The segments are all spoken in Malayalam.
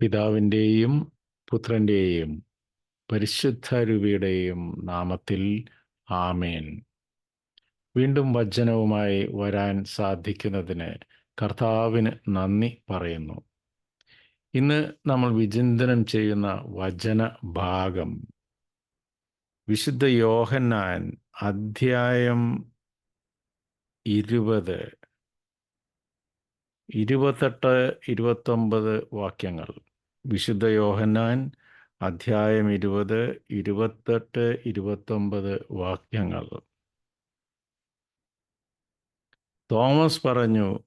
പിതാവിന്റെയും പുത്രന്റെയും പരിശുദ്ധരൂപിയുടെയും നാമത്തിൽ ആമേൻ. വീണ്ടും വചനവുമായി വരാൻ സാധിക്കുന്നതിന് കർത്താവിന് നന്ദി പറയുന്നു. ഇന്ന് നമ്മൾ വിചിന്തനം ചെയ്യുന്ന വചന ഭാഗം വിശുദ്ധ യോഹന്നാൻ അധ്യായം ഇരുപത് ഇരുപത്തെട്ട് ഇരുപത്തൊമ്പത് വാക്യങ്ങൾ. വിശുദ്ധ യോഹന്നാൻ അധ്യായം ഇരുപത് ഇരുപത്തെട്ട് ഇരുപത്തൊമ്പത് വാക്യങ്ങൾ. തോമസ് പറഞ്ഞു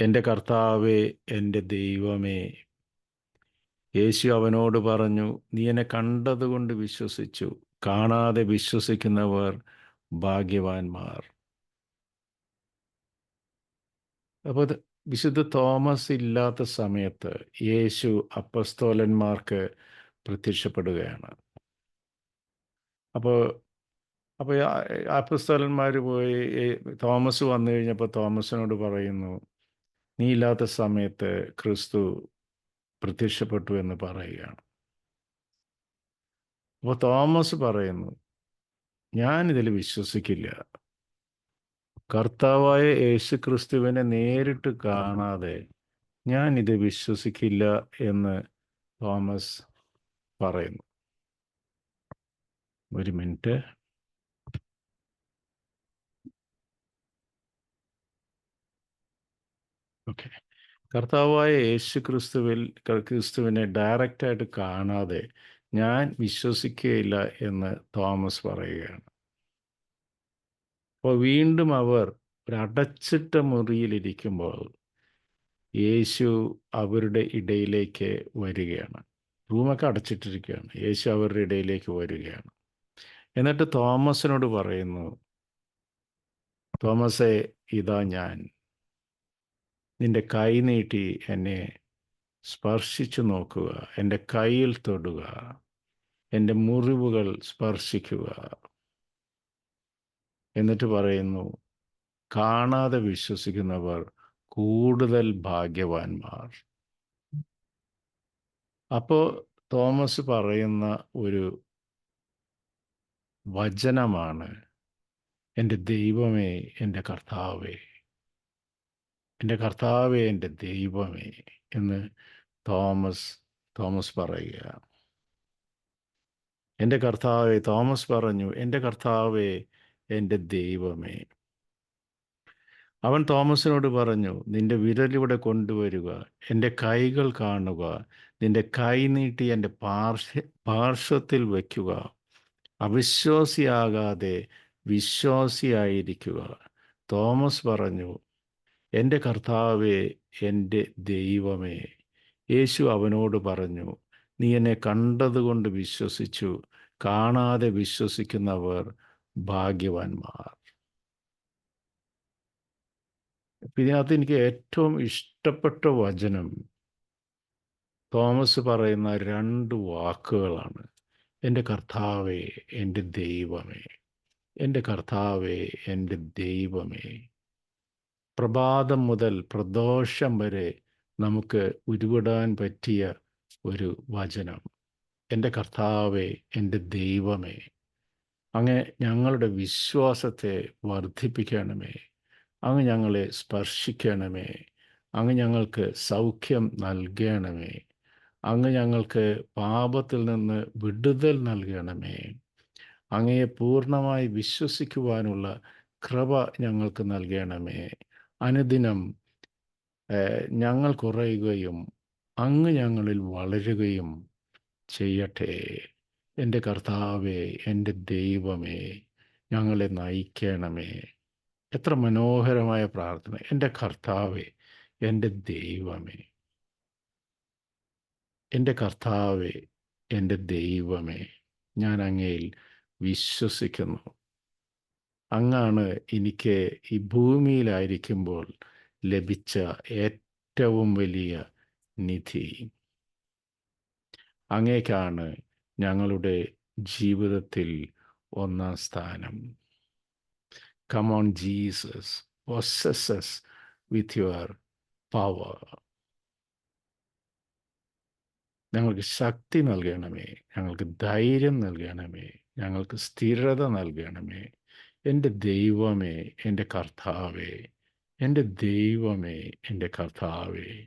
എന്റെ കർത്താവേ എന്റെ ദൈവമേ. യേശു അവനോട് പറഞ്ഞു നീ എന്നെ കണ്ടതുകൊണ്ട് വിശ്വസിച്ചു. കാണാതെ വിശ്വസിക്കുന്നവർ ഭാഗ്യവാന്മാർ. അപ്പോൾ വിശുദ്ധ തോമസ് ഇല്ലാത്ത സമയത്ത് യേശു അപ്പസ്തോലന്മാർക്ക് പ്രത്യക്ഷപ്പെടുകയാണ്. അപ്പോൾ അപ്പോൾ അപ്പസ്തോലന്മാർ പോയി തോമസ് വന്നു കഴിഞ്ഞപ്പോൾ തോമസിനോട് പറയുന്നു നീ ഇല്ലാത്ത സമയത്ത് ക്രിസ്തു പ്രത്യക്ഷപ്പെട്ടു എന്ന് പറയുകയാണ്. അപ്പോൾ തോമസ് പറയുന്നു ഞാനിതിൽ വിശ്വസിക്കില്ല. കർത്താവായ യേശു ക്രിസ്തുവിനെ നേരിട്ട് കാണാതെ ഞാൻ ഇത് വിശ്വസിക്കില്ല എന്ന് തോമസ് പറയുന്നു. ഒരു മിനിറ്റ്. ഓക്കെ. കർത്താവായ യേശു ക്രിസ്തുവിൽ ക്രിസ്തുവിനെ ഡയറക്റ്റായിട്ട് കാണാതെ ഞാൻ വിശ്വസിക്കുകയില്ല എന്ന് തോമസ് പറയുകയാണ്. അപ്പോൾ വീണ്ടും അവർ ഒരടച്ചിട്ട മുറിയിലിരിക്കുമ്പോൾ യേശു അവരുടെ ഇടയിലേക്ക് വരികയാണ്. റൂമൊക്കെ അടച്ചിട്ടിരിക്കുകയാണ്. യേശു അവരുടെ ഇടയിലേക്ക് വരികയാണ്. എന്നിട്ട് തോമസിനോട് പറയുന്നു തോമസേ ഇതാ ഞാൻ. നിന്റെ കൈ നീട്ടി എന്നെ സ്പർശിച്ചു നോക്കുക. എന്റെ കയ്യിൽ തൊടുക. എന്റെ മുറിവുകൾ സ്പർശിക്കുക. എന്നിട്ട് പറയുന്നു കാണാതെ വിശ്വസിക്കുന്നവർ കൂടുതൽ ഭാഗ്യവാന്മാർ. അപ്പോൾ തോമസ് പറയുന്ന ഒരു വചനമാണ് എന്റെ ദൈവമേ എന്റെ കർത്താവേ എന്റെ കർത്താവേ എന്റെ ദൈവമേ എന്ന് തോമസ് തോമസ് പറയുക. എന്റെ കർത്താവെ തോമസ് പറഞ്ഞു എന്റെ കർത്താവേ എന്റെ ദൈവമേ. അവൻ തോമസിനോട് പറഞ്ഞു നിന്റെ വിരലിവിടെ കൊണ്ടുവരിക എന്റെ കൈകൾ കാണുക നിന്റെ കൈ നീട്ടി എന്റെ പാർശ്വ പാർശ്വത്തിൽ വയ്ക്കുക. അവിശ്വാസിയാകാതെ വിശ്വാസിയായിരിക്കുക. തോമസ് പറഞ്ഞു എന്റെ കർത്താവേ എന്റെ ദൈവമേ. യേശു അവനോട് പറഞ്ഞു നീ എന്നെ കണ്ടതുകൊണ്ട് വിശ്വസിച്ചു. കാണാതെ വിശ്വസിക്കുന്നവർ ഭാഗ്യവാന്മാർ. ഇതിനകത്ത് എനിക്ക് ഏറ്റവും ഇഷ്ടപ്പെട്ട വചനം തോമസ് പറയുന്ന രണ്ട് വാക്കുകളാണ്. എന്റെ കർത്താവേ എന്റെ ദൈവമേ എന്റെ കർത്താവേ എന്റെ ദൈവമേ. പ്രഭാതം മുതൽ പ്രദോഷം വരെ നമുക്ക് ഉരുവിടാൻ പറ്റിയ ഒരു വചനം. എന്റെ കർത്താവേ എന്റെ ദൈവമേ. അങ്ങ് ഞങ്ങളുടെ വിശ്വാസത്തെ വർദ്ധിപ്പിക്കണമേ. അങ്ങ് ഞങ്ങളെ സ്പർശിക്കണമേ. അങ്ങ് ഞങ്ങൾക്ക് സൗഖ്യം നൽകണമേ. അങ്ങ് ഞങ്ങൾക്ക് പാപത്തിൽ നിന്ന് വിടുതൽ നൽകണമേ. അങ്ങയെ പൂർണമായി വിശ്വസിക്കുവാനുള്ള കൃപ ഞങ്ങൾക്ക് നൽകണമേ. അനുദിനം ഞങ്ങൾ കുറയുകയും അങ്ങ് ഞങ്ങളിൽ വളരുകയും ചെയ്യട്ടെ. എന്റെ കർത്താവേ എന്റെ ദൈവമേ ഞങ്ങളെ നയിക്കണമേ. എത്ര മനോഹരമായ പ്രാർത്ഥന. എന്റെ കർത്താവേ എന്റെ ദൈവമേ. എന്റെ കർത്താവേ എന്റെ ദൈവമേ ഞാൻ അങ്ങയിൽ വിശ്വസിക്കുന്നു. അങ്ങാണ് എനിക്ക് ഈ ഭൂമിയിലായിരിക്കുമ്പോൾ ലഭിച്ച ഏറ്റവും വലിയ നിധി. അങ്ങേക്കാണ് ഞങ്ങളുടെ ജീവിതത്തിൽ ഒന്നാം സ്ഥാനം. Come on Jesus possess us with your power ഞങ്ങൾക്ക് ശക്തി നൽകണമേ ഞങ്ങൾക്ക് ധൈര്യം നൽകണമേ ഞങ്ങൾക്ക് സ്ഥിരത നൽകണമേ. എന്റെ ദൈവമേ എന്റെ കർത്താവേ എന്റെ ദൈവമേ എന്റെ കർത്താവേ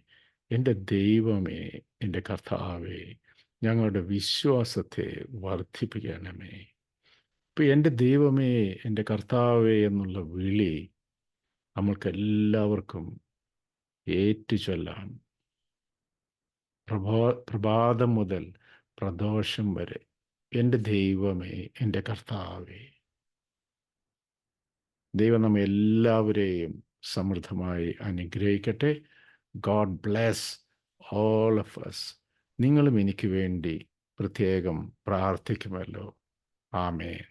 എന്റെ ദൈവമേ എന്റെ കർത്താവേ. ഞങ്ങളുടെ വിശ്വാസത്തെ വർദ്ധിപ്പിക്കണമേ ഇപ്പം എന്റെ ദൈവമേ എന്റെ കർത്താവേ എന്നുള്ള വിളി നമ്മൾക്ക് എല്ലാവർക്കും ഏറ്റുചൊല്ലാം. പ്രഭാ പ്രഭാതം മുതൽ പ്രദോഷം വരെ എന്റെ ദൈവമേ എന്റെ കർത്താവേ. ദൈവം നമ്മെ എല്ലാവരെയും സമൃദ്ധമായി അനുഗ്രഹിക്കട്ടെ. God bless all of us നിങ്ങളും എനിക്ക് വേണ്ടി പ്രത്യേകം പ്രാർത്ഥിക്കുമല്ലോ. ആമേൻ.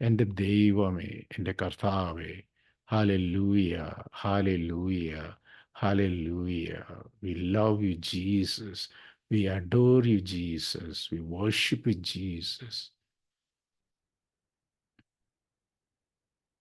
എന്റെ ദൈവമേ എന്റെ കർത്താവേ hallelujah hallelujah hallelujah we love you Jesus we adore you Jesus we worship you Jesus